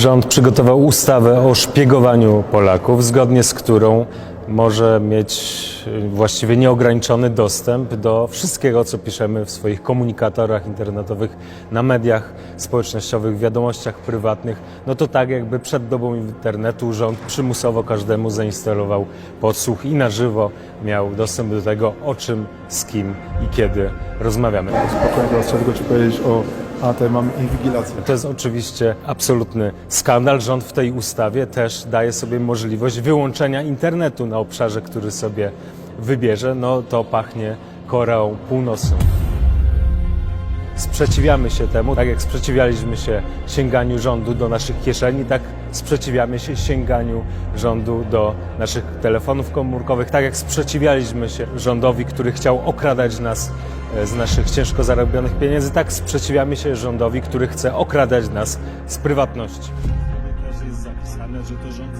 Rząd przygotował ustawę o szpiegowaniu Polaków, zgodnie z którą może mieć y, właściwie nieograniczony dostęp do wszystkiego, co piszemy w swoich komunikatorach internetowych, na mediach społecznościowych, wiadomościach prywatnych. No to tak, jakby przed dobą internetu rząd przymusowo każdemu zainstalował podsłuch i na żywo miał dostęp do tego, o czym, z kim i kiedy rozmawiamy. Spokojnie, teraz trzeba tylko Ci powiedzieć o AT, mam inwigilację. To jest oczywiście absolutny skandal. Rząd w tej ustawie też daje sobie możliwość wyłączenia internetu na obszarze, który sobie wybierze. No to pachnie Koreą Północną. Sprzeciwiamy się temu, tak jak sprzeciwialiśmy się sięganiu rządu do naszych kieszeni, tak sprzeciwiamy się sięganiu rządu do naszych telefonów komórkowych, tak jak sprzeciwialiśmy się rządowi, który chciał okradać nas z naszych ciężko zarobionych pieniędzy, tak sprzeciwiamy się rządowi, który chce okradać nas z prywatności. Jest zapisane, że to rząd.